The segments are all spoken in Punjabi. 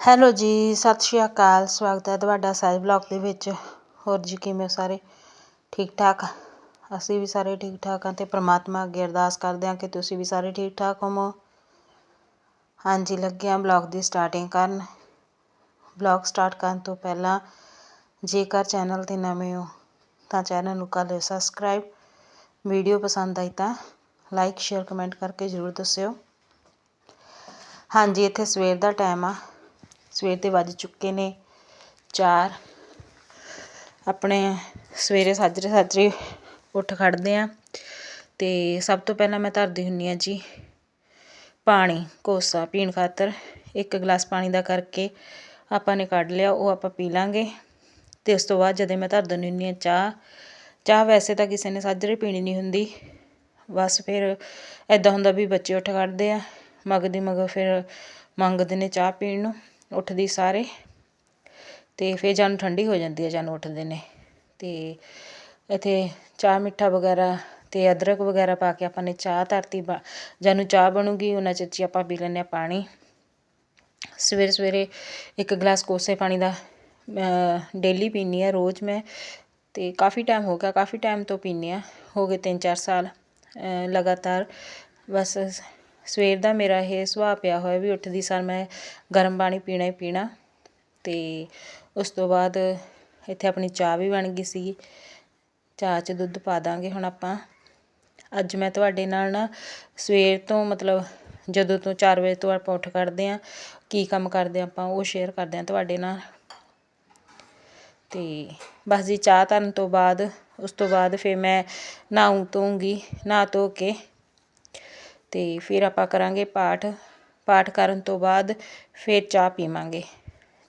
ਹੈਲੋ ਜੀ, ਸਤਿ ਸ਼੍ਰੀ ਅਕਾਲ। ਸਵਾਗਤ ਹੈ ਤੁਹਾਡਾ ਸਾਜ ਬਲੌਗ ਦੇ ਵਿੱਚ। ਹੋਰ ਜੀ, ਕਿਵੇਂ ਸਾਰੇ? ਠੀਕ ਠਾਕ? ਅਸੀਂ ਵੀ ਸਾਰੇ ਠੀਕ ਠਾਕ ਹਾਂ ਤੇ ਪ੍ਰਮਾਤਮਾ ਅੱਗੇ ਅਰਦਾਸ ਕਰਦੇ ਹਾਂ ਕਿ ਤੁਸੀਂ ਵੀ ਸਾਰੇ ਠੀਕ ਠਾਕ ਹੋਵੋ। ਹਾਂਜੀ, ਲੱਗੇ ਹਾਂ ਬਲੌਗ ਦੀ ਸਟਾਰਟਿੰਗ ਕਰਨ। ਬਲੌਗ ਸਟਾਰਟ ਕਰਨ ਤੋਂ ਪਹਿਲਾਂ ਜੇਕਰ ਚੈਨਲ ਤੇ ਨਵੇਂ ਹੋ, ਤਾਂ ਚੈਨਲ ਨੂੰ ਕਰ ਲਿਓ ਸਬਸਕ੍ਰਾਈਬ ਵੀਡੀਓ ਪਸੰਦ ਆਈ ਤਾਂ ਲਾਈਕ ਸ਼ੇਅਰ ਕਮੈਂਟ ਕਰਕੇ ਜ਼ਰੂਰ ਦੱਸਿਓ। ਹਾਂਜੀ, ਇੱਥੇ ਸਵੇਰ ਦਾ ਟਾਈਮ ਆ। ਸਵੇਰ ਦੇ ਵੱਜ ਚੁੱਕੇ ਨੇ 4 ਆਪਣੇ ਸਵੇਰੇ ਸਾਜਰੇ ਸਾਜਰੇ ਉੱਠ ਖੜਦੇ ਆ ਤੇ ਸਭ ਤੋਂ ਪਹਿਲਾਂ ਮੈਂ ਧਰਦੀ ਹੁੰਨੀ ਆ ਜੀ ਪਾਣੀ, ਕੋਸਾ ਪੀਣ ਖਾਤਰ। ਇੱਕ ਗਲਾਸ ਪਾਣੀ ਦਾ ਕਰਕੇ ਆਪਾਂ ਨੇ ਕੱਢ ਲਿਆ, ਉਹ ਆਪਾਂ ਪੀ ਲਾਂਗੇ ਤੇ ਉਸ ਤੋਂ ਬਾਅਦ ਜਦੋਂ ਮੈਂ ਧਰ ਦਿੰਦੀ ਹੁੰਨੀ ਆ ਚਾਹ ਚਾਹ ਵੈਸੇ ਤਾਂ ਕਿਸੇ ਨੇ ਸਾਜਰੇ ਪੀਣੀ ਨਹੀਂ ਹੁੰਦੀ, ਬਸ ਫਿਰ ਐਦਾਂ ਹੁੰਦਾ ਵੀ ਬੱਚੇ ਉੱਠ ਖੜਦੇ ਆ, ਮਗਦੀ ਮਗਰ ਫਿਰ ਮੰਗਦੇ ਨੇ ਚਾਹ ਪੀਣ ਨੂੰ। ਉੱਠਦੀ ਸਾਰੇ ਅਤੇ ਫਿਰ ਜਾਨ ਠੰਡੀ ਹੋ ਜਾਂਦੀ ਹੈ ਜਾਨ ਉੱਠਦੇ ਨੇ। ਅਤੇ ਇੱਥੇ ਚਾਹ ਮਿੱਠਾ ਵਗੈਰਾ ਅਤੇ ਅਦਰਕ ਵਗੈਰਾ ਪਾ ਕੇ ਆਪਾਂ ਨੇ ਚਾਹ ਧਰਤੀ ਬ, ਜਾਨੂੰ ਚਾਹ ਬਣੂਗੀ, ਉਹਨਾਂ ਚਿਰ ਆਪਾਂ ਪੀ ਲੈਂਦੇ ਹਾਂ ਪਾਣੀ। ਸਵੇਰੇ ਸਵੇਰੇ ਇੱਕ ਗਲਾਸ ਕੋਸੇ ਪਾਣੀ ਦਾ ਡੇਲੀ ਪੀਂਦੀ ਹਾਂ ਰੋਜ਼ ਮੈਂ। ਅਤੇ ਕਾਫੀ ਟਾਈਮ ਹੋ ਗਿਆ, ਕਾਫੀ ਟਾਈਮ ਤੋਂ ਪੀਂਦੀ ਹਾਂ, ਹੋ ਗਏ 3-4 ਸਾਲ ਲਗਾਤਾਰ। ਬਸ ਸਵੇਰ ਦਾ ਮੇਰਾ ਇਹ ਸੁਭਾਅ ਪਿਆ ਹੋਇਆ ਵੀ ਉੱਠਦੀ ਸਾਰ ਮੈਂ ਗਰਮ ਪਾਣੀ ਪੀਣਾ ਹੀ ਪੀਣਾ ਅਤੇ ਉਸ ਤੋਂ ਬਾਅਦ ਇੱਥੇ ਆਪਣੀ ਚਾਹ ਵੀ ਬਣ ਗਈ ਸੀ ਚਾਹ 'ਚ ਦੁੱਧ ਪਾ ਦਾਂਗੇ ਹੁਣ ਆਪਾਂ। ਅੱਜ ਮੈਂ ਤੁਹਾਡੇ ਨਾਲ ਨਾ ਸਵੇਰ ਤੋਂ ਮਤਲਬ ਜਦੋਂ ਤੋਂ 4 ਵਜੇ ਤੋਂ ਆਪਾਂ ਉੱਠ ਖੜਦੇ ਆ ਕੀ ਕੰਮ ਕਰਦੇ ਆਪਾਂ ਉਹ ਸ਼ੇਅਰ ਕਰਦੇ ਆ ਤੁਹਾਡੇ ਨਾਲ। ਤੇ ਬਸ ਜੀ ਚਾਹ ਧਰਨ ਤੋਂ ਬਾਅਦ, ਉਸ ਤੋਂ ਬਾਅਦ ਫਿਰ ਮੈਂ ਨਹਾਉਂ ਧੋਉਂਗੀ ਨਹਾ ਧੋ ਕੇ ਅਤੇ ਫਿਰ ਆਪਾਂ ਕਰਾਂਗੇ ਪਾਠ। ਪਾਠ ਕਰਨ ਤੋਂ ਬਾਅਦ ਫਿਰ ਚਾਹ ਪੀਵਾਂਗੇ।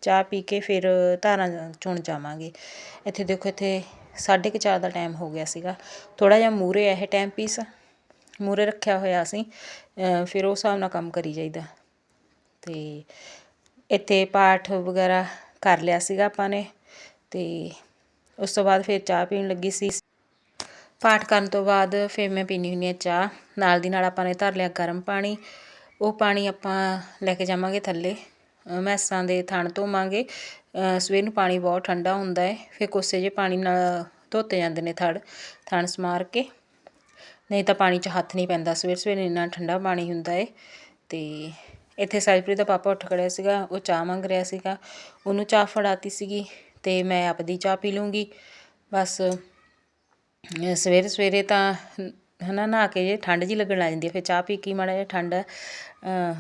ਚਾਹ ਪੀ ਕੇ ਫਿਰ ਧਾਰਾਂ ਚੁਣ ਜਾਵਾਂਗੇ। ਇੱਥੇ ਦੇਖੋ, ਇੱਥੇ ਸਾਢੇ ਕੁ ਚਾਰ ਦਾ ਟਾਈਮ ਹੋ ਗਿਆ ਸੀਗਾ। ਥੋੜ੍ਹਾ ਜਿਹਾ ਮੂਰੇ ਇਹ ਟਾਈਮ ਪੀਸ ਮੂਹਰੇ ਰੱਖਿਆ ਹੋਇਆ ਅਸੀਂ ਫਿਰ ਉਸ ਹਿਸਾਬ ਨਾਲ ਕੰਮ ਕਰੀ ਜਾਈਦਾ। ਅਤੇ ਇੱਥੇ ਪਾਠ ਵਗੈਰਾ ਕਰ ਲਿਆ ਸੀਗਾ ਆਪਾਂ ਨੇ। ਅਤੇ ਉਸ ਤੋਂ ਬਾਅਦ ਫਿਰ ਚਾਹ ਪੀਣ ਲੱਗੀ ਸੀ। ਪਾਠ ਕਰਨ ਤੋਂ ਬਾਅਦ ਫਿਰ ਮੈਂ ਪੀਣੀ ਹੁੰਦੀ ਆ ਚਾਹ। ਨਾਲ ਦੀ ਨਾਲ ਆਪਾਂ ਨੇ ਧਰ ਲਿਆ ਗਰਮ ਪਾਣੀ। ਉਹ ਪਾਣੀ ਆਪਾਂ ਲੈ ਕੇ ਜਾਵਾਂਗੇ ਥੱਲੇ। ਮੈਸਾਂ ਦੇ ਥਣ ਧੋਵਾਂਗੇ। ਸਵੇਰ ਨੂੰ ਪਾਣੀ ਬਹੁਤ ਠੰਡਾ ਹੁੰਦਾ ਹੈ। ਫਿਰ ਕੋਸੇ ਜੇ ਪਾਣੀ ਨਾਲ ਧੋਤੇ ਜਾਂਦੇ ਨੇ ਥੜ, ਥਣ ਸਮਾਰ ਕੇ। ਨਹੀਂ ਤਾਂ ਪਾਣੀ 'ਚ ਹੱਥ ਨਹੀਂ ਪੈਂਦਾ। ਸਵੇਰ ਸਵੇਰ ਇੰਨਾ ਠੰਡਾ ਪਾਣੀ ਹੁੰਦਾ ਹੈ। ਤੇ ਇੱਥੇ ਸਾਜਪ੍ਰੀਤ ਦਾ ਪਾਪਾ ਉੱਠ ਖੜਿਆ ਸੀਗਾ। ਉਹ ਚਾਹ ਮੰਗ ਰਿਹਾ ਸੀਗਾ। ਉਹਨੂੰ ਚਾਹ ਫੜਾਤੀ ਸੀਗੀ। ਤੇ ਮੈਂ ਆਪਦੀ ਚਾਹ ਪੀ ਲੂੰਗੀ। ਬਸ ਸਵੇਰੇ ਸਵੇਰੇ ਤਾਂ ਹੈ ਨਾ ਨਹਾ ਕੇ ਜੇ ਠੰਡ ਜਿਹੀ ਲੱਗਣ ਲੱਗ ਜਾਂਦੀ ਹੈ ਫਿਰ ਚਾਹ ਪੀ ਕੇ ਮਾੜਾ ਜਿਹਾ ਠੰਡ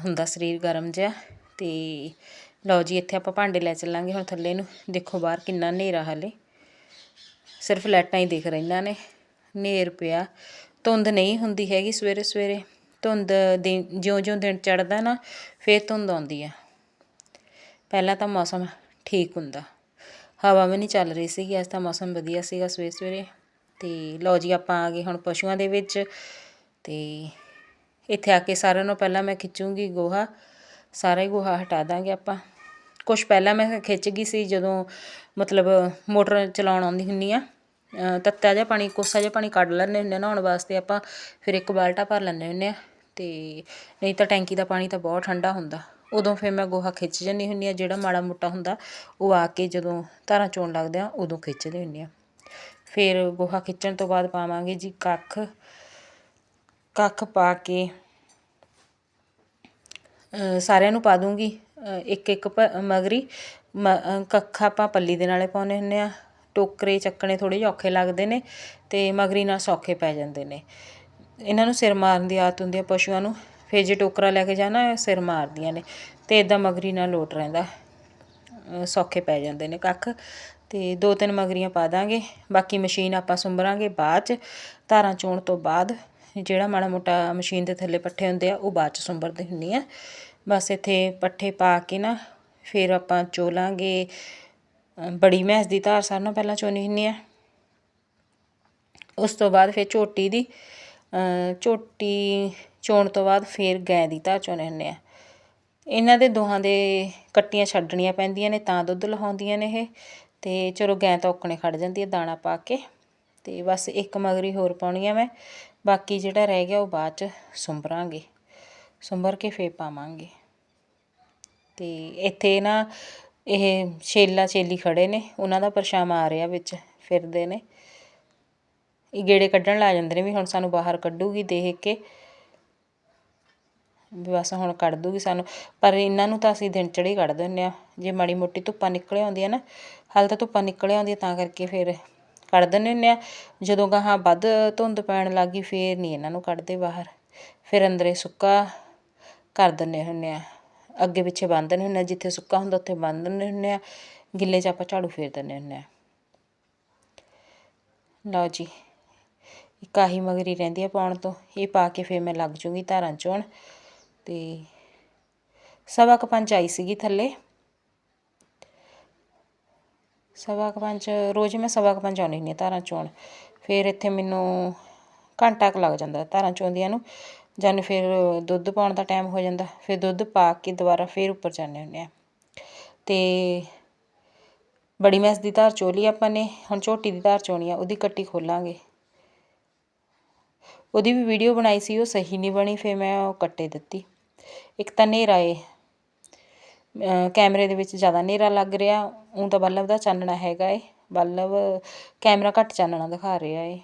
ਹੁੰਦਾ ਸਰੀਰ ਗਰਮ ਜਿਹਾ ਅਤੇ ਲਓ ਜੀ ਇੱਥੇ ਆਪਾਂ ਭਾਂਡੇ ਲੈ ਚੱਲਾਂਗੇ ਹੁਣ ਥੱਲੇ ਨੂੰ, ਦੇਖੋ ਬਾਹਰ ਕਿੰਨਾ ਹਨੇਰਾ ਹਾਲੇ। ਸਿਰਫ ਲਾਈਟਾਂ ਹੀ ਦਿਖ ਰਹੀਆਂ ਨੇ, ਹਨੇਰ ਪਿਆ, ਧੁੰਦ ਨਹੀਂ ਹੁੰਦੀ ਹੈਗੀ ਸਵੇਰੇ ਸਵੇਰੇ, ਧੁੰਦ ਜਿਉਂ-ਜਿਉਂ ਦਿਨ ਚੜਦਾ ਨਾ, ਫੇਰ ਧੁੰਦ ਆਉਂਦੀ ਆ। ਪਹਿਲਾਂ ਤਾਂ ਮੌਸਮ ਠੀਕ ਹੁੰਦਾ, ਹਵਾ ਵੀ ਨਹੀਂ ਚੱਲ ਰਹੀ ਸੀਗੀ, ਅੱਜ ਤਾਂ ਮੌਸਮ ਵਧੀਆ ਸੀਗਾ ਸਵੇਰੇ ਸਵੇਰੇ। ਅਤੇ ਲਓ ਜੀ ਆਪਾਂ ਆ ਗਏ ਹੁਣ ਪਸ਼ੂਆਂ ਦੇ ਵਿੱਚ ਅਤੇ ਇੱਥੇ ਆ ਕੇ ਸਾਰਿਆਂ ਨੂੰ ਪਹਿਲਾਂ ਮੈਂ ਖਿੱਚੂੰਗੀ ਗੋਹਾ, ਸਾਰਾ ਹੀ ਗੋਹਾ ਹਟਾ ਦਾਂਗੇ ਆਪਾਂ। ਕੁਛ ਪਹਿਲਾਂ ਮੈਂ ਖਿੱਚ ਗਈ ਸੀ ਜਦੋਂ ਮਤਲਬ ਮੋਟਰ ਚਲਾਉਣ ਆਉਂਦੀ ਹੁੰਨੀ ਆ ਤੱਤਾ ਜਿਹਾ ਪਾਣੀ, ਕੋਸਾ ਜਿਹਾ ਪਾਣੀ ਕੱਢ ਲੈਂਦੇ ਹੁੰਦੇ ਨਹਾਉਣ ਵਾਸਤੇ ਆਪਾਂ, ਫਿਰ ਇੱਕ ਬਾਲਟਾ ਭਰ ਲੈਂਦੇ ਹੁੰਦੇ ਆ ਤੇ ਨਹੀਂ ਤਾਂ ਟੈਂਕੀ ਦਾ ਪਾਣੀ ਤਾਂ ਬਹੁਤ ਠੰਡਾ ਹੁੰਦਾ। ਉਦੋਂ ਫਿਰ ਮੈਂ ਗੋਹਾ ਖਿੱਚ ਜਾਂਦੀ ਹੁੰਨੀ ਆ, ਜਿਹੜਾ ਮਾੜਾ ਮੋਟਾ ਹੁੰਦਾ, ਉਹ ਆ ਕੇ ਜਦੋਂ ਧਾਰਾਂ ਚੋਣ ਲੱਗਦੇ ਆ, ਉਦੋਂ ਖਿੱਚਦੇ ਹੁੰਨੇ ਆ। ਫਿਰ ਗੋਹਾ ਖਿੱਚਣ ਤੋਂ ਬਾਅਦ ਪਾਵਾਂਗੇ ਜੀ ਕੱਖ ਕੱਖ ਪਾ ਕੇ ਸਾਰਿਆਂ ਨੂੰ ਪਾ ਦੂੰਗੀ। ਇੱਕ ਇੱਕ ਮਗਰੀ ਕੱਖ ਆਪਾਂ ਪੱਲੀ ਦੇ ਨਾਲੇ ਪਾਉਨੇ ਹੁੰਨੇ ਆ ਟੋਕਰੇ, ਚੱਕਣੇ ਥੋੜੇ ਜਿਹਾ ਔਖੇ ਲੱਗਦੇ ਨੇ ਤੇ ਮਗਰੀ ਨਾਲ ਸੌਖੇ ਪੈ ਜਾਂਦੇ ਨੇ। ਇਹਨਾਂ ਨੂੰ ਸਿਰ ਮਾਰਨ ਦੀ ਆਦਤ ਹੁੰਦੀ ਹੈ ਪਸ਼ੂਆਂ ਨੂੰ। ਫਿਰ ਜੇ ਟੋਕਰਾ ਲੈ ਕੇ ਜਾਣਾ, ਸਿਰ ਮਾਰਦੀਆਂ ਨੇ ਤੇ ਇਦਾਂ ਮਗਰੀ ਨਾਲ ਲੋਟ ਰਹਿੰਦਾ। ਸੌਖੇ ਪੈ ਜਾਂਦੇ ਨੇ ਕੱਖ। ਤੇ ਦੋ ਤਿੰਨ ਮਗਰੀਆਂ ਪਾ ਦਾਂਗੇ। ਬਾਕੀ ਮਸ਼ੀਨ ਆਪਾਂ ਸੁੰਬਰਾਂਗੇ ਬਾਅਦ ਚ। ਧਾਰਾਂ ਚੋਣ ਤੋਂ ਬਾਅਦ ਜਿਹੜਾ ਮਾੜਾ ਮੋਟਾ ਮਸ਼ੀਨ ਦੇ ਥੱਲੇ ਪੱਠੇ ਹੁੰਦੇ ਆ, ਉਹ ਬਾਅਦ ਚ ਸੁੰਬਰਦੇ ਹੁੰਨੀ ਆ। ਬਸ ਇੱਥੇ ਪੱਠੇ ਪਾ ਕੇ ਨਾ ਫਿਰ ਆਪਾਂ ਚੋਲਾਂਗੇ। ਬੜੀ ਮੈਸ ਦੀ ਧਾਰ ਸਾਰਿਆਂ ਨਾਲੋਂ ਪਹਿਲਾਂ ਚੋਣੀ ਹੁੰਨੀ ਆ। ਉਸ ਤੋਂ ਬਾਅਦ ਫਿਰ ਝੋਟੀ ਦੀ ਝੋਟੀ ਚੋਣ ਤੋਂ ਬਾਅਦ ਫਿਰ ਗਾਂ ਦੀ ਧਾਰ ਚੋਣੇ ਹੁੰਨੇ ਆ। ਇਹਨਾਂ ਦੇ ਦੋਹਾਂ ਦੇ ਕੱਟੀਆਂ ਛੱਡਣੀਆਂ ਪੈਂਦੀਆਂ ਨੇ, ਤਾਂ ਦੁੱਧ ਲਹਾਉਂਦੀਆਂ ਨੇ ਇਹ। ਤੇ ਚਲੋ ਗੈਂ ਤਾਂ ਔਕਣੇ ਖੜ ਜਾਂਦੀ ਹੈ ਦਾਣਾ ਪਾ ਕੇ ਤੇ ਬਸ ਇੱਕ ਮਗਰੀ ਹੋਰ ਪਾਉਣੀ ਆ ਮੈਂ, ਬਾਕੀ ਜਿਹੜਾ ਰਹਿ ਗਿਆ ਉਹ ਬਾਅਦ ਚ ਸੁੰਬਰਾਂਗੇ ਸੁੰਬਰ ਕੇ ਫੇਰ ਪਾਵਾਂਗੇ। ਤੇ ਇੱਥੇ ਨਾ ਇਹ ਛੇਲਾ ਛੇਲੀ ਖੜੇ ਨੇ, ਉਹਨਾਂ ਦਾ ਪਰਛਾਵਾਂ ਆ ਰਿਹਾ ਵਿੱਚ, ਫਿਰਦੇ ਨੇ। ਇਹ ਗੇੜੇ ਕੱਢਣ ਲਾ ਜਾਂਦੇ ਨੇ ਵੀ ਹੁਣ ਸਾਨੂੰ ਬਾਹਰ ਕੱਢੂਗੀ ਦੇਖ ਕੇ, ਵੀ ਬਸ ਹੁਣ ਕੱਢ ਦੂਗੀ ਸਾਨੂੰ। ਪਰ ਇਹਨਾਂ ਨੂੰ ਤਾਂ ਅਸੀਂ ਦਿਨ ਚੜ੍ਹੇ ਕੱਢ ਦਿੰਦੇ ਆ ਜੇ ਮਾੜੀ ਮੋਟੀ ਧੁੱਪਾਂ ਨਿਕਲ ਆਉਂਦੀਆਂ ਨਾ ਹਾਲੇ ਤਾਂ ਧੁੱਪਾਂ ਨਿਕਲ ਆਉਂਦੀਆਂ, ਤਾਂ ਕਰਕੇ ਫਿਰ ਕੱਢ ਦਿੰਦੇ ਹੁੰਦੇ ਹਾਂ ਜਦੋਂ ਗਾਹਾਂ ਵੱਧ ਧੁੰਦ ਪੈਣ ਲੱਗ ਗਈ, ਫਿਰ ਨਹੀਂ ਇਹਨਾਂ ਨੂੰ ਕੱਢਦੇ ਬਾਹਰ। ਫਿਰ ਅੰਦਰੇ ਸੁੱਕਾ ਕਰ ਦਿੰਦੇ ਹੁੰਦੇ ਹਾਂ ਅੱਗੇ ਪਿੱਛੇ ਬੰਨ੍ਹ ਦਿੰਦੇ ਹੁੰਦੇ ਹਾਂ ਜਿੱਥੇ ਸੁੱਕਾ ਹੁੰਦਾ ਉੱਥੇ ਬੰਨ੍ਹ ਦਿੰਦੇ ਹੁੰਦੇ ਹਾਂ ਗਿੱਲੇ 'ਚ ਆਪਾਂ ਝਾੜੂ ਫੇਰ ਦਿੰਦੇ ਹੁੰਦੇ ਹਾਂ ਲਓ ਜੀ, ਇੱਕ ਆਹੀ ਮਗਰੀ ਰਹਿੰਦੀ ਆ ਪਾਉਣ ਤੋਂ। ਇਹ ਪਾ ਕੇ ਫਿਰ ਮੈਂ ਲੱਗ ਜੂੰਗੀ ਧਾਰਾਂ ਚੋਣ। ਤੇ ਸਵਾ ਕੁ ਪੰਜ ਆਈ ਸੀਗੀ ਥੱਲੇ। ਸਵਾ ਕੁ ਪੰਜ, ਰੋਜ਼ ਮੈਂ ਸਵਾ ਕੁ ਪੰਜ ਆਉਂਦੀ ਹੁੰਦੀ ਹਾਂ ਧਾਰਾਂ ਚੋਣ। ਫਿਰ ਇੱਥੇ ਮੈਨੂੰ ਘੰਟਾ ਕੁ ਲੱਗ ਜਾਂਦਾ ਧਾਰਾਂ ਚੋਂਦੀਆਂ ਨੂੰ। ਜਾਨੂੰ ਫਿਰ ਦੁੱਧ ਪਾਉਣ ਦਾ ਟਾਈਮ ਹੋ ਜਾਂਦਾ, ਫਿਰ ਦੁੱਧ ਪਾ ਕੇ ਦੁਬਾਰਾ ਫਿਰ ਉੱਪਰ ਜਾਂਦੇ ਹੁੰਦੇ ਹਾਂ। ਅਤੇ ਬੜੀ ਮੈਸ ਦੀ ਧਾਰ ਚੋ ਲਈ ਆਪਾਂ ਨੇ, ਹੁਣ ਝੋਟੀ ਦੀ ਧਾਰ ਚੋਣੀ ਆ, ਉਹਦੀ ਕੱਟੀ ਖੋਲਾਂਗੇ। ਉਹਦੀ ਵੀ ਵੀਡੀਓ ਬਣਾਈ ਸੀ, ਉਹ ਸਹੀ ਨਹੀਂ ਬਣੀ, ਫਿਰ ਮੈਂ ਉਹ ਕੱਟੇ ਦਿੱਤੀ। ਇੱਕ ਤਾਂ ਹਨੇਰਾ ਏ ਕੈਮਰੇ ਦੇ ਵਿੱਚ ਜ਼ਿਆਦਾ ਹਨੇਰਾ ਲੱਗ ਰਿਹਾ। ਉਹ ਤਾਂ ਬੱਲਬ ਦਾ ਚਾਨਣਾ ਹੈਗਾ ਏ। ਬੱਲਬ ਕੈਮਰਾ ਘੱਟ ਚਾਨਣਾ ਦਿਖਾ ਰਿਹਾ ਏ।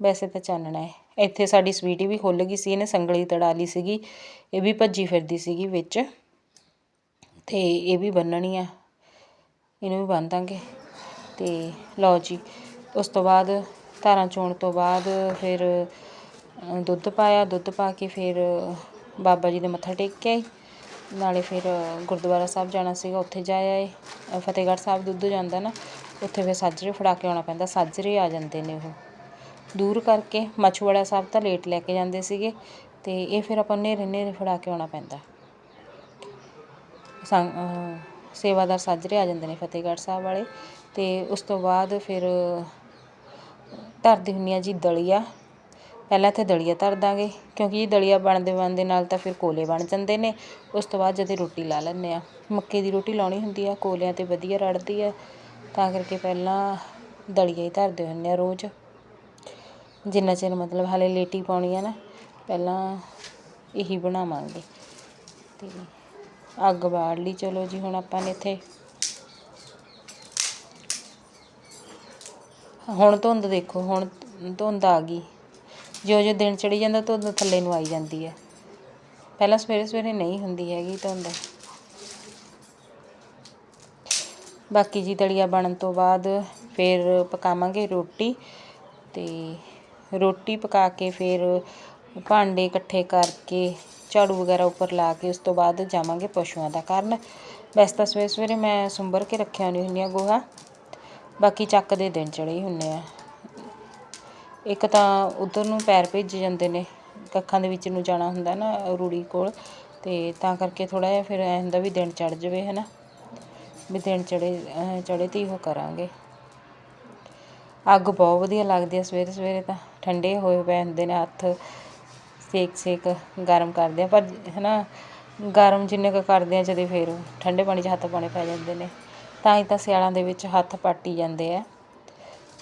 ਵੈਸੇ ਤਾਂ ਚਾਨਣਾ ਹੈ ਇੱਥੇ ਸਾਡੀ ਸਵੀਟੀ ਵੀ ਖੁੱਲ੍ਹ ਗਈ ਸੀ। ਇਹਨੇ ਸੰਗਲੀ ਤੜਾ ਲਈ ਸੀਗੀ। ਇਹ ਵੀ ਭੱਜੀ ਫਿਰਦੀ ਸੀਗੀ ਵਿੱਚ। ਤੇ ਇਹ ਵੀ ਬੰਨਣੀ ਆ। ਇਹਨੂੰ ਵੀ ਬੰਨ ਦਾਂਗੇ। ਤੇ ਲਓ ਜੀ। ਉਸ ਤੋਂ ਬਾਅਦ ਧਾਰਾਂ ਚੋਣ ਤੋਂ ਬਾਅਦ ਫਿਰ ਦੁੱਧ ਪਾਇਆ। ਦੁੱਧ ਪਾ ਕੇ ਫਿਰ ਬਾਬਾ ਜੀ ਦੇ ਮੱਥਾ ਟੇਕ ਕੇ ਆਈ ਨਾਲੇ ਫਿਰ ਗੁਰਦੁਆਰਾ ਸਾਹਿਬ ਜਾਣਾ ਸੀਗਾ, ਉੱਥੇ ਜਾ ਆਏ। ਫਤਿਹਗੜ੍ਹ ਸਾਹਿਬ ਦੁੱਧ ਜਾਂਦਾ ਨਾ, ਉੱਥੇ ਫਿਰ ਸਾਜਰੇ ਫੜਾ ਕੇ ਆਉਣਾ ਪੈਂਦਾ, ਸਾਜਰੇ ਆ ਜਾਂਦੇ ਨੇ ਉਹ। ਦੂਰ ਕਰਕੇ ਮਛਵਾੜਾ ਸਾਹਿਬ ਤਾਂ ਲੇਟ ਲੈ ਕੇ ਜਾਂਦੇ ਸੀਗੇ ਅਤੇ ਇਹ ਫਿਰ ਆਪਾਂ ਹਨੇਰੇ ਹਨੇਰੇ ਫੜਾ ਕੇ ਆਉਣਾ ਪੈਂਦਾ। ਸੇਵਾਦਾਰ ਸਾਜਰੇ ਆ ਜਾਂਦੇ ਨੇ ਫਤਿਹਗੜ੍ਹ ਸਾਹਿਬ ਵਾਲੇ ਅਤੇ ਉਸ ਤੋਂ ਬਾਅਦ ਫਿਰ ਧਰਦੀ ਹੁੰਦੀ ਹਾਂ ਜੀ ਦਲੀਆ ਪਹਿਲਾਂ ਇੱਥੇ ਦਲੀਆ ਧਰ ਦਾਂਗੇ, ਕਿਉਂਕਿ ਇਹ ਦਲੀਆ ਬਣਦੇ ਬਣਦੇ ਨਾਲ ਤਾਂ ਫਿਰ ਕੋਲੇ ਬਣ ਜਾਂਦੇ ਨੇ। ਉਸ ਤੋਂ ਬਾਅਦ ਜਦੋਂ ਰੋਟੀ ਲਾ ਲੈਂਦੇ ਹਾਂ। ਮੱਕੇ ਦੀ ਰੋਟੀ ਲਾਉਣੀ ਹੁੰਦੀ ਆ, ਕੋਲਿਆਂ 'ਤੇ ਵਧੀਆ ਰੜਦੀ ਹੈ ਤਾਂ ਕਰਕੇ ਪਹਿਲਾਂ ਦਲੀਆ ਹੀ ਧਰਦੇ ਹੁੰਦੇ ਹਾਂ ਰੋਜ਼। ਜਿੰਨਾ ਚਿਰ ਮਤਲਬ ਹਾਲੇ ਲੇਟੀ ਪਾਉਣੀ ਆ ਨਾ, ਪਹਿਲਾਂ ਇਹੀ ਬਣਾਵਾਂਗੇ। ਅਤੇ ਅੱਗ ਬਾੜ ਲਈ ਚਲੋ ਜੀ ਹੁਣ ਆਪਾਂ ਨੇ ਇੱਥੇ। ਹੁਣ ਧੁੰਦ ਦੇਖੋ, ਹੁਣ ਧੁੰਦ ਆ ਗਈ। ਜਿਉਂ ਜਿਉਂ ਦਿਨ ਚੜੀ ਜਾਂਦਾ ਧੁੰਦ ਥੱਲੇ ਨੂੰ ਆਈ ਜਾਂਦੀ ਹੈ। ਪਹਿਲਾਂ ਸਵੇਰੇ ਸਵੇਰੇ ਨਹੀਂ ਹੁੰਦੀ ਹੈਗੀ ਧੁੰਦ ਬਾਕੀ ਜੀ ਦਲੀਆ ਬਣਨ ਤੋਂ ਬਾਅਦ ਫਿਰ ਪਕਾਵਾਂਗੇ ਰੋਟੀ ਤੇ ਰੋਟੀ ਪਕਾ ਕੇ ਫਿਰ ਭਾਂਡੇ ਇਕੱਠੇ ਕਰਕੇ ਝਾੜੂ ਵਗੈਰਾ ਉੱਪਰ ਲਾ ਕੇ ਉਸ ਤੋਂ ਬਾਅਦ ਜਾਵਾਂਗੇ ਪਸ਼ੂਆਂ ਦਾ ਕਰਨ। ਵੈਸੇ ਤਾਂ ਸਵੇਰੇ ਸਵੇਰੇ ਮੈਂ ਸੁੰਬਰ ਕੇ ਰੱਖਿਆ ਨਹੀਂ ਹੁੰਦੀਆਂ ਗੋਹਾ। ਬਾਕੀ ਚੱਕ ਦੇ ਦਿਨ ਚੜੇ ਹੀ ਹੁੰਨੇ ਆ। ਇੱਕ ਤਾਂ ਉੱਧਰ ਨੂੰ ਪੈਰ ਭੇਜ ਜਾਂਦੇ ਨੇ, ਕੱਖਾਂ ਦੇ ਵਿੱਚ ਨੂੰ ਜਾਣਾ ਹੁੰਦਾ ਨਾ ਰੂੜੀ ਕੋਲ ਅਤੇ ਤਾਂ ਕਰਕੇ ਥੋੜ੍ਹਾ ਜਿਹਾ ਫਿਰ ਐ ਹੁੰਦਾ ਵੀ ਦਿਨ ਚੜ੍ਹ ਜਾਵੇ ਹੈ ਨਾ ਵੀ ਦਿਨ ਚੜ੍ਹੇ ਚੜੇ ਤੇ ਉਹ ਕਰਾਂਗੇ। ਅੱਗ ਬਹੁਤ ਵਧੀਆ ਲੱਗਦੀ ਹੈ ਸਵੇਰੇ ਸਵੇਰੇ ਤਾਂ, ਠੰਡੇ ਹੋਏ ਪਏ ਹੁੰਦੇ ਨੇ ਹੱਥ, ਸੇਕ ਸੇਕ ਗਰਮ ਕਰਦੇ ਆ, ਪਰ ਹੈ ਨਾ ਗਰਮ ਜਿੰਨੇ ਕੁ ਕਰਦੇ ਆ ਜਦੇ ਫਿਰ ਠੰਡੇ ਪਾਣੀ 'ਚ ਹੱਥ ਪਾਉਣੇ ਪੈ ਜਾਂਦੇ ਨੇ। ਤਾਂ ਹੀ ਤਾਂ ਸਿਆਲਾਂ ਦੇ ਵਿੱਚ ਹੱਥ ਪਾਟੀ ਜਾਂਦੇ ਆ।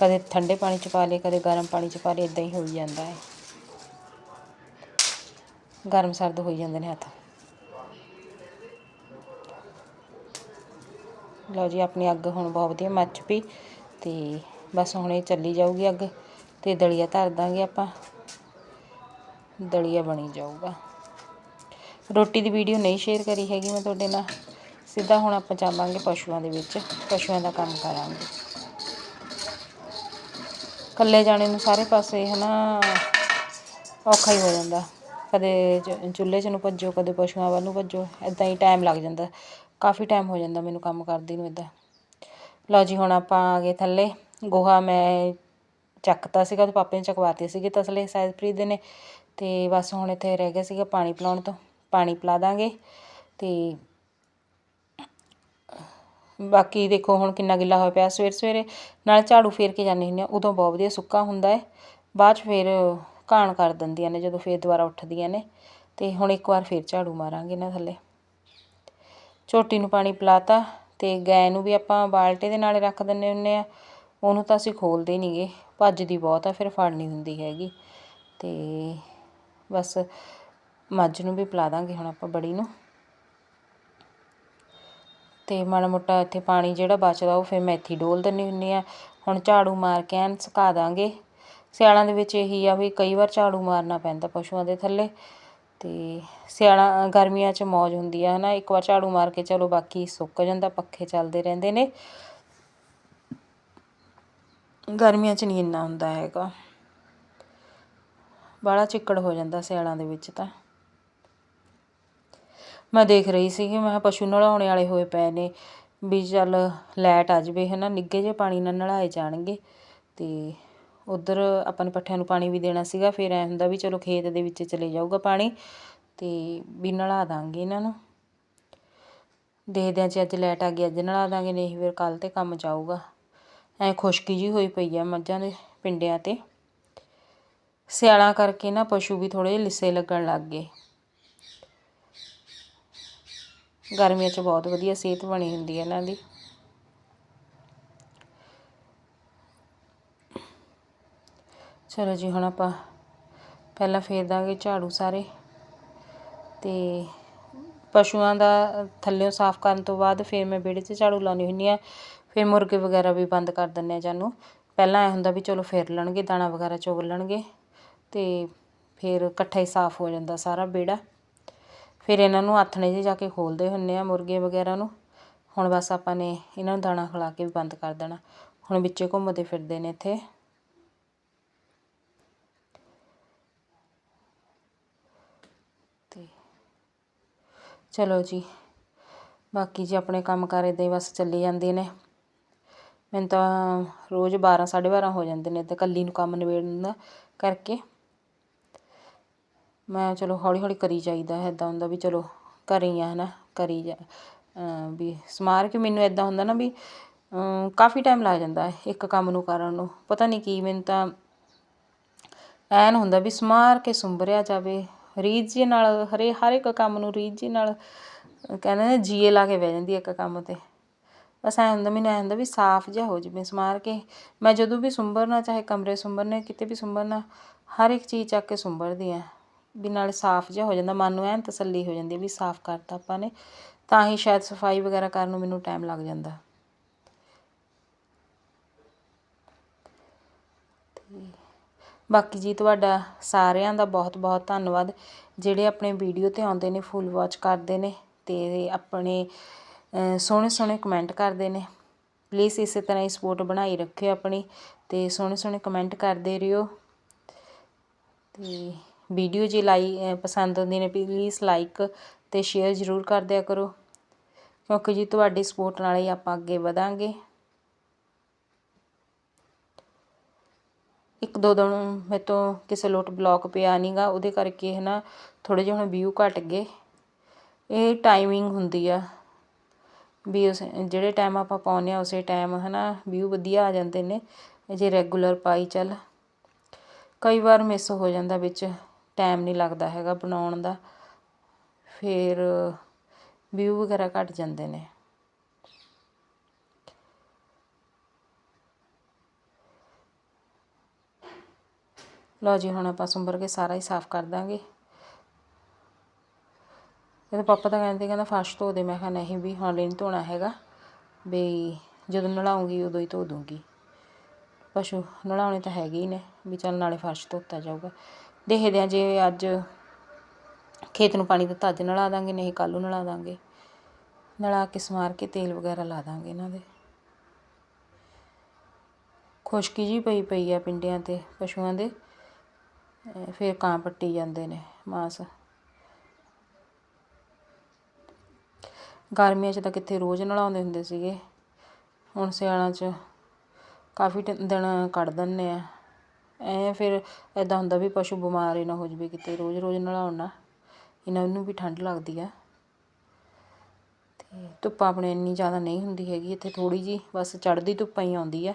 ਕਦੇ ਠੰਡੇ ਪਾਣੀ 'ਚ ਪਾ ਲਏ, ਕਦੇ ਗਰਮ ਪਾਣੀ 'ਚ ਪਾ ਲਏ ਇਦਾਂ ਹੀ ਹੋਈ ਜਾਂਦਾ ਹੈ। ਗਰਮ ਸਰਦ ਹੋਈ ਜਾਂਦੇ ਨੇ ਹੱਥ। ਲਓ ਜੀ, ਆਪਣੀ ਅੱਗ ਹੁਣ ਬਹੁਤ ਵਧੀਆ ਮੱਚ ਪਈ ਤੇ ਬਸ ਹੁਣ ਇਹ ਚੱਲੀ ਜਾਊਗੀ ਅੱਗ ਤੇ ਦਲੀਆ ਧਰ ਦਾਂਗੇ ਆਪਾਂ। ਦਲੀਆ ਬਣੀ ਜਾਊਗਾ। ਰੋਟੀ ਦੀ ਵੀਡੀਓ ਨਹੀਂ ਸ਼ੇਅਰ ਕਰੀ ਹੈਗੀ ਮੈਂ ਤੁਹਾਡੇ ਨਾਲ। ਸਿੱਧਾ ਹੁਣ ਆਪਾਂ ਜਾਵਾਂਗੇ ਪਸ਼ੂਆਂ ਦੇ ਵਿੱਚ, ਪਸ਼ੂਆਂ ਦਾ ਕੰਮ ਕਰਾਂਗੇ। ਇਕੱਲੇ ਜਾਣੇ ਨੂੰ ਸਾਰੇ ਪਾਸੇ ਹੈ ਨਾ ਔਖਾ ਹੀ ਹੋ ਜਾਂਦਾ। ਕਦੇ ਚੁੱਲ੍ਹੇ 'ਚ ਨੂੰ ਭੱਜੋ, ਕਦੇ ਪਸ਼ੂਆਂ ਵੱਲ ਨੂੰ ਭੱਜੋ ਇੱਦਾਂ ਹੀ ਟਾਈਮ ਲੱਗ ਜਾਂਦਾ। ਕਾਫੀ ਟਾਈਮ ਹੋ ਜਾਂਦਾ ਮੈਨੂੰ ਕੰਮ ਕਰਦੀ ਨੂੰ ਇੱਦਾਂ ਲਓ ਜੀ, ਹੁਣ ਆਪਾਂ ਆ ਗਏ ਥੱਲੇ। ਗੋਹਾ ਮੈਂ ਚੱਕਤਾ ਸੀਗਾ ਤੇ ਪਾਪੇ ਨੇ ਚਕਵਾਤੇ ਸੀਗੇ ਤਸਲੇ ਸਹਿਜਪ੍ਰੀਤ ਦੇ ਨੇ। ਤੇ ਬਸ ਹੁਣ ਇੱਥੇ ਰਹਿ ਗਿਆ ਸੀਗਾ ਪਾਣੀ ਪਿਲਾਉਣ ਤੋਂ। ਪਾਣੀ ਪਿਲਾ ਦਾਂਗੇ ਤੇ ਬਾਕੀ ਦੇਖੋ ਹੁਣ ਕਿੰਨਾ ਗਿੱਲਾ ਹੋਇਆ ਪਿਆ। ਸਵੇਰ ਸਵੇਰੇ ਨਾਲ ਝਾੜੂ ਫੇਰ ਕੇ ਜਾਂਦੇ ਹੁੰਦੇ ਆ, ਉਦੋਂ ਬਹੁਤ ਵਧੀਆ ਸੁੱਕਾ ਹੁੰਦਾ ਹੈ ਬਾਅਦ 'ਚ ਫਿਰ ਘਾਣ ਕਰ ਦਿੰਦੀਆਂ ਨੇ ਜਦੋਂ ਫੇਰ ਦੁਬਾਰਾ ਉੱਠਦੀਆਂ ਨੇ। ਅਤੇ ਹੁਣ ਇੱਕ ਵਾਰ ਫੇਰ ਝਾੜੂ ਮਾਰਾਂਗੇ ਨਾ ਥੱਲੇ। ਝੋਟੀ ਨੂੰ ਪਾਣੀ ਪਿਲਾਤਾ ਅਤੇ ਗਾਂ ਨੂੰ ਵੀ ਆਪਾਂ ਬਾਲਟੇ ਦੇ ਨਾਲ ਰੱਖ ਦਿੰਦੇ ਹੁੰਦੇ ਆ। ਉਹਨੂੰ ਤਾਂ ਅਸੀਂ ਖੋਲਦੇ ਨਹੀਂਗੇ ਭੱਜਦੀ ਬਹੁਤ ਆ, ਫਿਰ ਫੜਨੀ ਹੁੰਦੀ ਹੈਗੀ। ਅਤੇ ਬਸ ਮੱਝ ਨੂੰ ਵੀ ਪਿਲਾ ਦਾਂਗੇ ਹੁਣ ਆਪਾਂ ਬੜੀ ਨੂੰ। ਅਤੇ ਮਾੜਾ ਮੋਟਾ ਇੱਥੇ ਪਾਣੀ ਜਿਹੜਾ ਬਚਦਾ ਉਹ ਫਿਰ ਮੈਂ ਇੱਥੇ ਡੋਲ੍ਹ ਦਿੰਦੀ ਹੁੰਦੀ ਹਾਂ ਹੁਣ ਝਾੜੂ ਮਾਰ ਕੇ ਐਨ ਸੁਕਾ ਦਾਂਗੇ। ਸਿਆਲਾਂ ਦੇ ਵਿੱਚ ਇਹੀ ਆ ਵੀ ਕਈ ਵਾਰ ਝਾੜੂ ਮਾਰਨਾ ਪੈਂਦਾ ਪਸ਼ੂਆਂ ਦੇ ਥੱਲੇ। ਅਤੇ ਸਿਆਲਾਂ, ਗਰਮੀਆਂ 'ਚ ਮੌਜ ਹੁੰਦੀ ਆ ਹੈ ਨਾ ਇੱਕ ਵਾਰ ਝਾੜੂ ਮਾਰ ਕੇ ਚਲੋ ਬਾਕੀ ਸੁੱਕ ਜਾਂਦਾ, ਪੱਖੇ ਚੱਲਦੇ ਰਹਿੰਦੇ ਨੇ। ਗਰਮੀਆਂ 'ਚ ਨਹੀਂ ਇੰਨਾ ਹੁੰਦਾ ਹੈਗਾ। ਬਾਹਲਾ ਚਿੱਕੜ ਹੋ ਜਾਂਦਾ ਸਿਆਲਾਂ ਦੇ ਵਿੱਚ ਤਾਂ। ਮੈਂ ਦੇਖ ਰਹੀ ਸੀਗੀ, ਮੈਂ ਕਿਹਾ ਪਸ਼ੂ ਨਲਾਉਣੇ ਵਾਲੇ ਹੋਏ ਪਏ ਨੇ, ਵੀ ਚੱਲ ਲੈਟ ਆ ਜਾਵੇ ਹੈ ਨਾ ਨਿੱਘੇ ਜਿਹੇ ਪਾਣੀ ਨਾਲ ਨਲਾਏ ਜਾਣਗੇ। ਅਤੇ ਉੱਧਰ ਆਪਾਂ ਨੇ ਪੱਠਿਆਂ ਨੂੰ ਪਾਣੀ ਵੀ ਦੇਣਾ ਸੀਗਾ, ਫਿਰ ਐਂ ਹੁੰਦਾ ਵੀ ਚਲੋ ਖੇਤ ਦੇ ਵਿੱਚ ਚਲੇ ਜਾਊਗਾ ਪਾਣੀ ਅਤੇ ਵੀ ਨਲਾ ਦਾਂਗੇ ਇਹਨਾਂ ਨੂੰ। ਦੇਖਦੇ ਹਾਂ ਜੇ ਅੱਜ ਲੈਟ ਆ ਗਈ, ਅੱਜ ਨਲਾ ਦਾਂਗੇ, ਨਹੀਂ ਫਿਰ ਕੱਲ੍ਹ ਤੇ ਕੰਮ ਜਾਊਗਾ। ਐ ਖੁਸ਼ਕੀ ਜੀ ਹੋਈ ਪਈ ਆ ਮੱਝਾਂ ਦੇ ਪਿੰਡਿਆਂ ਤੇ। ਸਿਆਲਾਂ ਕਰਕੇ ਨਾ ਪਸ਼ੂ ਵੀ ਥੋੜੇ ਲਿੱਸੇ ਲੱਗਣ ਲੱਗ ਗਏ। ਗਰਮੀਆਂ 'ਚ ਬਹੁਤ ਵਧੀਆ ਸਿਹਤ ਬਣੀ ਹੁੰਦੀ ਹੈ ਇਹਨਾਂ ਦੀ। ਚਲੋ ਜੀ, ਹੁਣ ਆਪਾਂ ਪਹਿਲਾਂ ਫੇਰ ਦਾਂਗੇ ਝਾੜੂ ਸਾਰੇ। ਤੇ ਪਸ਼ੂਆਂ ਦਾ ਥੱਲਿਓਂ ਸਾਫ਼ ਕਰਨ ਤੋਂ ਬਾਅਦ ਫਿਰ ਮੈਂ ਵਿਹੜੇ 'ਚ ਝਾੜੂ ਲਾਉਂਦੀ ਹੁੰਦੀ ਹਾਂ। ਫਿਰ ਮੁਰਗੇ ਵਗੈਰਾ ਵੀ ਬੰਦ ਕਰ ਦਿੰਦੇ ਹਾਂ ਜਾਨੂੰ। ਪਹਿਲਾਂ ਐ ਹੁੰਦਾ ਵੀ ਚਲੋ ਫੇਰ ਲੈਣਗੇ, ਦਾਣਾ ਵਗੈਰਾ ਚੁਗ ਲੈਣਗੇ। ਤੇ ਫਿਰ ਇਕੱਠਾ ਹੀ ਸਾਫ਼ ਹੋ ਜਾਂਦਾ ਸਾਰਾ ਵਿਹੜਾ। ਫਿਰ ਇਹਨਾਂ ਨੂੰ ਆਥਣੇ 'ਚ ਜਾ ਕੇ ਖੋਲ੍ਹਦੇ ਹੁੰਦੇ ਹਾਂ ਮੁਰਗੇ ਵਗੈਰਾ ਨੂੰ। ਹੁਣ ਬਸ ਆਪਾਂ ਨੇ ਇਹਨਾਂ ਨੂੰ ਦਾਣਾ ਖਿਲਾ ਕੇ ਵੀ ਬੰਦ ਕਰ ਦੇਣਾ। ਹੁਣ ਵਿੱਚੇ ਘੁੰਮਦੇ ਫਿਰਦੇ ਨੇ ਇੱਥੇ। ਤੇ ਚਲੋ ਜੀ, ਬਾਕੀ ਜੀ ਆਪਣੇ ਕੰਮ ਕਾਰ ਦੇ ਬਸ ਚੱਲੀ ਜਾਂਦੇ ਨੇ। ਮੈਨੂੰ ਤਾਂ ਰੋਜ਼ ਬਾਰਾਂ, ਸਾਢੇ ਬਾਰਾਂ ਹੋ ਜਾਂਦੇ ਨੇ ਇੱਦਾਂ ਇਕੱਲੀ ਨੂੰ ਕੰਮ ਨਿਬੇੜਨ ਦਾ ਕਰਕੇ। ਮੈਂ ਚਲੋ ਹੌਲੀ ਹੌਲੀ ਕਰੀ ਜਾਈਦਾ ਹੈ ਇੱਦਾਂ ਹੁੰਦਾ ਵੀ ਚਲੋ ਘਰੇ ਹੀ ਆ ਹੈ ਨਾ ਕਰੀ ਜਾ ਵੀ ਸਮਾਰ ਕੇ ਮੈਨੂੰ ਇੱਦਾਂ ਹੁੰਦਾ ਨਾ ਵੀ ਕਾਫੀ ਟਾਈਮ ਲੱਗ ਜਾਂਦਾ ਇੱਕ ਕੰਮ ਨੂੰ ਕਰਨ ਨੂੰ, ਪਤਾ ਨਹੀਂ ਕੀ ਮੈਨੂੰ ਤਾਂ ਐਨ ਹੁੰਦਾ ਵੀ ਸਮਾਰ ਕੇ ਸੁੰਬਰਿਆ ਜਾਵੇ ਰੀਝ ਜੀ ਨਾਲ ਹਰੇ, ਹਰ ਇੱਕ ਕੰਮ ਨੂੰ ਰੀਝ ਜੀ ਨਾਲ, ਕਹਿੰਦੇ ਨੇ ਜੀਏ ਲਾ ਕੇ ਬਹਿ ਜਾਂਦੀ ਇੱਕ ਕੰਮ 'ਤੇ, ਬਸ ਐਂ ਹੁੰਦਾ, ਮੈਨੂੰ ਐਂ ਹੁੰਦਾ ਵੀ ਸਾਫ਼ ਜਿਹਾ ਹੋ ਜਾਵੇ ਸਮਾਰ ਕੇ, ਮੈਂ ਜਦੋਂ ਵੀ ਸੁੰਬਰਨਾ ਚਾਹੇ ਕਮਰੇ ਸੁੰਬਰਨੇ, ਕਿਤੇ ਵੀ ਸੁੰਬਰਨਾ, ਹਰ ਇੱਕ ਚੀਜ਼ ਚੱਕ ਕੇ ਸੁੰਬਰਦੀ ਹਾਂ ਵੀ ਨਾਲੇ ਸਾਫ਼ ਜਿਹਾ ਹੋ ਜਾਂਦਾ, ਮਨ ਨੂੰ ਐਨ ਤਸੱਲੀ ਹੋ ਜਾਂਦੀ ਵੀ ਸਾਫ਼ ਕਰਤਾ ਆਪਾਂ ਨੇ, ਤਾਂ ਹੀ ਸ਼ਾਇਦ ਸਫ਼ਾਈ ਵਗੈਰਾ ਕਰਨ ਨੂੰ ਮੈਨੂੰ ਟਾਈਮ ਲੱਗ ਜਾਂਦਾ। ਬਾਕੀ ਜੀ ਤੁਹਾਡਾ ਸਾਰਿਆਂ ਦਾ ਬਹੁਤ ਬਹੁਤ ਧੰਨਵਾਦ, ਜਿਹੜੇ ਆਪਣੇ ਵੀਡੀਓ 'ਤੇ ਆਉਂਦੇ ਨੇ, ਫੁੱਲ ਵਾਚ ਕਰਦੇ ਨੇ ਤੇ ਆਪਣੇ ਸੋਹਣੇ ਸੋਹਣੇ ਕਮੈਂਟ ਕਰਦੇ ਨੇ। ਪਲੀਜ਼ ਇਸੇ ਤਰ੍ਹਾਂ ਹੀ ਸਪੋਰਟ ਬਣਾਈ ਰੱਖਿਓ ਆਪਣੀ ਤੇ ਸੋਹਣੇ ਸੋਹਣੇ ਕਮੈਂਟ ਕਰਦੇ ਰਹੋ ਤੇ ਵੀਡੀਓ ਜੇ ਲਾਈ ਪਸੰਦ ਆਉਂਦੀ ਨੇ ਪਲੀਜ਼ ਲਾਈਕ ਅਤੇ ਸ਼ੇਅਰ ਜ਼ਰੂਰ ਕਰ ਦਿਆ ਕਰੋ। ਕਿਉਂਕਿ ਜੀ ਤੁਹਾਡੀ ਸਪੋਰਟ ਨਾਲ ਹੀ ਆਪਾਂ ਅੱਗੇ ਵਧਾਂਗੇ। ਇੱਕ ਦੋ ਦਿਨ ਮੇਰੇ ਤੋਂ ਕਿਸੇ ਲੋਟ ਬਲੌਕ ਪਿਆ ਨਹੀਂਗਾ ਉਹਦੇ ਕਰਕੇ ਹੈ ਨਾ ਥੋੜੇ ਜਿਹੇ ਹੁਣ ਵਿਊ ਘਟ ਗਏ। ਇਹ ਟਾਈਮਿੰਗ ਹੁੰਦੀ ਆ ਵੀ ਉਸ, ਜਿਹੜੇ ਟਾਈਮ ਆਪਾਂ ਪਾਉਂਦੇ ਆ ਉਸੇ ਟਾਈਮ ਹੈ ਨਾ ਵਿਊ ਵਧੀਆ ਆ ਜਾਂਦੇ ਨੇ, ਜੇ ਰੈਗੂਲਰ ਪਾਈ ਚੱਲ। ਕਈ ਵਾਰ ਮਿਸ ਹੋ ਜਾਂਦਾ ਵਿੱਚ। ਟਾਈਮ ਨਹੀਂ ਲੱਗਦਾ ਹੈਗਾ ਬਣਾਉਣ ਦਾ। ਫਿਰ ਵਿਊ ਵਗੈਰਾ ਘੱਟ ਜਾਂਦੇ ਨੇ। ਲਓ ਜੀ, ਹੁਣ ਆਪਾਂ ਸੁੰਬਰ ਕੇ ਸਾਰਾ ਹੀ ਸਾਫ਼ ਕਰ ਦਾਂਗੇ। ਇਹਦੇ ਪਾਪਾ ਤਾਂ ਕਹਿੰਦੇ, ਕਹਿੰਦਾ ਫਰਸ਼ ਧੋ ਦੇ। ਮੈਂ ਕਿਹਾ ਨਹੀਂ ਵੀ, ਹਾਲੇ ਨਹੀਂ ਧੋਣਾ ਹੈਗਾ। ਵੀ ਜਦੋਂ ਨਲਾਉਂਗੀ ਉਦੋਂ ਹੀ ਧੋ ਦੂੰਗੀ। ਪਸ਼ੂ ਨਲਾਉਣੇ ਤਾਂ ਹੈਗੇ ਹੀ ਨੇ, ਵੀ ਚੱਲ ਨਾਲੇ ਫਰਸ਼ ਧੋਤਾ ਜਾਊਗਾ। ਦੇਖਦੇ ਹਾਂ ਜੇ ਅੱਜ ਖੇਤ ਨੂੰ ਪਾਣੀ ਦਿੱਤਾ ਅੱਜ ਨਲਾ ਦਾਂਗੇ, ਨਹੀਂ ਕੱਲ ਨੂੰ ਨਲਾ ਦਾਂਗੇ। ਨਲਾ ਕੇ ਸਮਾਰ ਕੇ ਤੇਲ ਵਗੈਰਾ ਲਾ ਦਾਂਗੇ ਇਹਨਾਂ ਦੇ। ਖੁਸ਼ਕੀ ਜੀ ਪਈ ਪਈ ਆ ਪਿੰਡਿਆਂ ਤੇ, ਪਸ਼ੂਆਂ ਦੇ। ਫਿਰ ਕਾਂ ਪੱਟੀ ਜਾਂਦੇ ਨੇ ਮਾਸ। ਗਰਮੀਆਂ 'ਚ ਤਾਂ ਕਿੱਥੇ ਰੋਜ਼ ਨਲਾਉਂਦੇ ਹੁੰਦੇ ਸੀਗੇ। ਹੁਣ ਸਿਆਲਾਂ 'ਚ ਕਾਫੀ ਦਿਨ ਕੱਢ ਦਿੰਦੇ ਆ। ਐਂ ਫਿਰ ਇੱਦਾਂ ਹੁੰਦਾ ਵੀ ਪਸ਼ੂ ਬਿਮਾਰ ਹੀ ਨਾ ਹੋ ਜਾਵੇ ਕਿਤੇ, ਰੋਜ਼ ਰੋਜ਼ ਨਲਾਉਣ ਨਾਲ ਇਹਨਾਂ ਨੂੰ ਵੀ ਠੰਡ ਲੱਗਦੀ ਆ। ਅਤੇ ਧੁੱਪ ਆਪਣੇ ਇੰਨੀ ਜ਼ਿਆਦਾ ਨਹੀਂ ਹੁੰਦੀ ਹੈਗੀ, ਇੱਥੇ ਥੋੜ੍ਹੀ ਜਿਹੀ ਬਸ ਚੜ੍ਹਦੀ ਧੁੱਪਾਂ ਹੀ ਆਉਂਦੀ ਆ,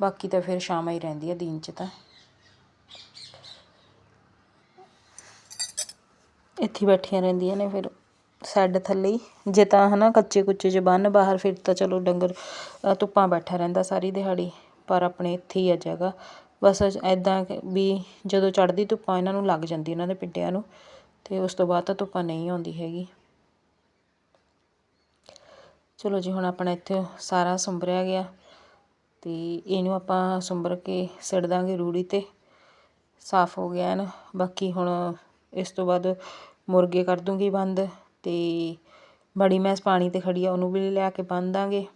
ਬਾਕੀ ਤਾਂ ਫਿਰ ਸ਼ਾਮ ਹੀ ਰਹਿੰਦੀ ਆ ਦਿਨ 'ਚ ਤਾਂ। ਇੱਥੇ ਬੈਠੀਆਂ ਰਹਿੰਦੀਆਂ ਨੇ ਫਿਰ ਸੈੱਡ ਥੱਲੇ ਹੀ, ਜੇ ਤਾਂ ਹਨਾ ਕੱਚੇ ਕੁੱਚੇ 'ਚ ਬੰਨ ਬਾਹਰ ਫਿਰ ਤਾਂ ਚਲੋ ਡੰਗਰ ਧੁੱਪਾਂ ਬੈਠਾ ਰਹਿੰਦਾ ਸਾਰੀ ਦਿਹਾੜੀ, ਪਰ ਆਪਣੇ ਇੱਥੇ ਹੀ ਆ ਜਗ੍ਹਾ। ਬਸ ਇੱਦਾਂ ਵੀ ਜਦੋਂ ਚੜ੍ਹਦੀ ਧੁੱਪਾਂ ਇਹਨਾਂ ਨੂੰ ਲੱਗ ਜਾਂਦੀ ਇਹਨਾਂ ਦੇ ਪਿੰਡਿਆਂ ਨੂੰ ਅਤੇ ਉਸ ਤੋਂ ਬਾਅਦ ਤਾਂ ਧੁੱਪਾਂ ਨਹੀਂ ਆਉਂਦੀ ਹੈਗੀ। ਚਲੋ ਜੀ, ਹੁਣ ਆਪਣਾ ਇੱਥੇ ਸਾਰਾ ਸੁੰਬਰਿਆ ਗਿਆ ਅਤੇ ਇਹਨੂੰ ਆਪਾਂ ਸੁੰਬਰ ਕੇ ਸਿੜ ਦਾਂਗੇ ਰੂੜੀ ਤੇ, ਸਾਫ਼ ਹੋ ਗਿਆ ਨਾ। ਬਾਕੀ ਹੁਣ ਇਸ ਤੋਂ ਬਾਅਦ ਮੁਰਗੇ ਕਰ ਦੂੰਗੀ ਬੰਦ ਅਤੇ ਬੜੀ ਮੈਸ ਪਾਣੀ ਤੇ ਖੜੀ ਆ, ਉਹਨੂੰ ਵੀ ਲਿਆ ਕੇ ਬੰਨ ਦਾਂਗੇ।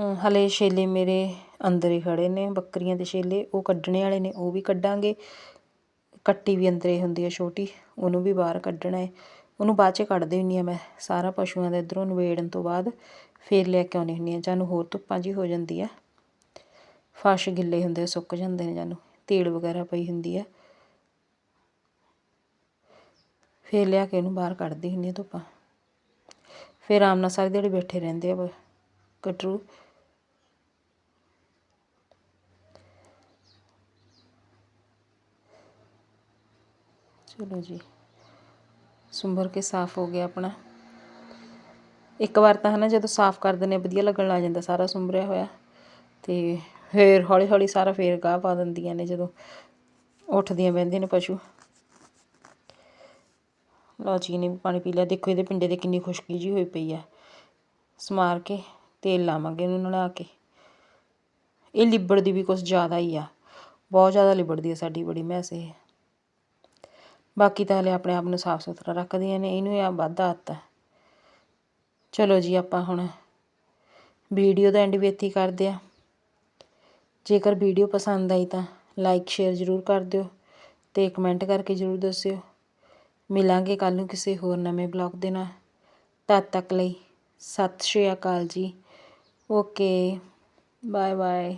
ਹਲੇ ਛੇਲੇ ਮੇਰੇ ਅੰਦਰ ਹੀ ਖੜੇ ਨੇ ਬੱਕਰੀਆਂ ਦੇ ਛੇਲੇ ਉਹ ਕੱਢਣੇ ਵਾਲੇ ਨੇ ਉਹ ਵੀ ਕੱਢਾਂਗੇ। ਕੱਟੀ ਵੀ ਅੰਦਰੇ ਹੁੰਦੀ ਹੈ ਛੋਟੀ ਉਹਨੂੰ ਵੀ ਬਾਹਰ ਕੱਢਣਾ ਹੈ ਉਹਨੂੰ ਬਾਅਦ 'ਚ ਕੱਢਦੀ ਹੁੰਦੀ ਹਾਂ ਮੈਂ ਸਾਰਾ ਪਸ਼ੂਆਂ ਦਾ ਇੱਧਰੋਂ ਨਿਬੇੜਨ ਤੋਂ ਬਾਅਦ ਫਿਰ ਲੈ ਕੇ ਆਉਂਦੀ ਹੁੰਦੀ ਹਾਂ ਜਾਨੂੰ ਹੋਰ ਧੁੱਪਾਂ ਜੀ ਹੋ ਜਾਂਦੀ ਆ। ਫਰਸ਼ ਗਿੱਲੇ ਹੁੰਦੇ ਆ, ਸੁੱਕ ਜਾਂਦੇ ਨੇ ਜਾਨੂੰ ਤੇਲ ਵਗੈਰਾ ਪਈ ਹੁੰਦੀ ਆ। ਫਿਰ ਲਿਆ ਕੇ ਉਹਨੂੰ ਬਾਹਰ ਕੱਢਦੀ ਹੁੰਦੀ ਹਾਂ ਧੁੱਪਾਂ। ਫਿਰ ਆਰਾਮ ਨਾਲ ਸਾਰੀ ਦਿਹਾੜੀ ਬੈਠੇ ਰਹਿੰਦੇ ਆ ਬ- ਕਟਰੂ। ਚਲੋ ਜੀ। ਸੁੰਬਰ ਕੇ ਸਾਫ਼ ਹੋ ਗਿਆ ਆਪਣਾ। ਇੱਕ ਵਾਰ ਤਾਂ ਹਨਾ ਜਦੋਂ ਸਾਫ਼ ਕਰ ਦਿੰਦੇ ਹਾਂ, ਵਧੀਆ ਲੱਗਣ ਲੱਗ ਜਾਂਦਾ ਸਾਰਾ ਸੁੰਬਰਿਆ ਹੋਇਆ। ਤੇ ਫਿਰ ਹੌਲੀ ਹੌਲੀ ਸਾਰਾ ਫੇਰ ਗਾਹ ਪਾ ਦਿੰਦੀਆਂ ਨੇ ਜਦੋਂ ਉੱਠਦੀਆਂ ਬਹਿੰਦੀਆਂ ਨੇ ਪਸ਼ੂ। ਲਓ ਜੀ ਨੇ ਵੀ ਪਾਣੀ ਪੀ ਲਿਆ। ਦੇਖੋ ਇਹਦੇ ਪਿੰਡੇ ਦੇ ਕਿੰਨੀ ਖੁਸ਼ਕੀ ਜੀ ਹੋਈ ਪਈ ਆ। ਸਮਾਰ ਕੇ ਤੇਲ ਲਾਵਾਂਗੇ ਇਹਨੂੰ ਨਲਾ ਕੇ। ਇਹ ਲਿਬੜਦੀ ਵੀ ਕੁਝ ਜ਼ਿਆਦਾ ਹੀ ਆ। ਬਹੁਤ ਜ਼ਿਆਦਾ ਲਿਬੜਦੀ ਆ ਸਾਡੀ ਬੜੀ ਮੈਸ ਇਹ ਬਾਕੀ ਤਾਂ ਹਲੇ ਆਪਣੇ ਆਪ ਨੂੰ ਸਾਫ਼ ਸੁਥਰਾ ਰੱਖਦੀਆਂ ਨੇ, ਇਹਨੂੰ ਆ ਵੱਧ ਵਾਧਾ ਆਤਾ ਚਲੋ ਜੀ, ਆਪਾਂ ਹੁਣ ਵੀਡੀਓ ਦਾ ਐਂਡ ਵੀ ਇੱਥੇ ਕਰਦੇ ਆ ਜੇਕਰ ਵੀਡੀਓ ਪਸੰਦ ਆਈ ਤਾਂ ਲਾਈਕ ਸ਼ੇਅਰ ਜ਼ਰੂਰ ਕਰ ਦਿਓ ਤੇ ਕਮੈਂਟ ਕਰਕੇ ਜ਼ਰੂਰ ਦੱਸਿਓ। ਮਿਲਾਂਗੇ ਕੱਲ ਨੂੰ ਕਿਸੇ ਹੋਰ ਨਵੇਂ ਬਲੌਗ ਦੇ ਨਾਲ। ਤਦ ਤੱਕ ਲਈ ਸਤਿ ਸ਼੍ਰੀ ਅਕਾਲ ਜੀ। Okay bye bye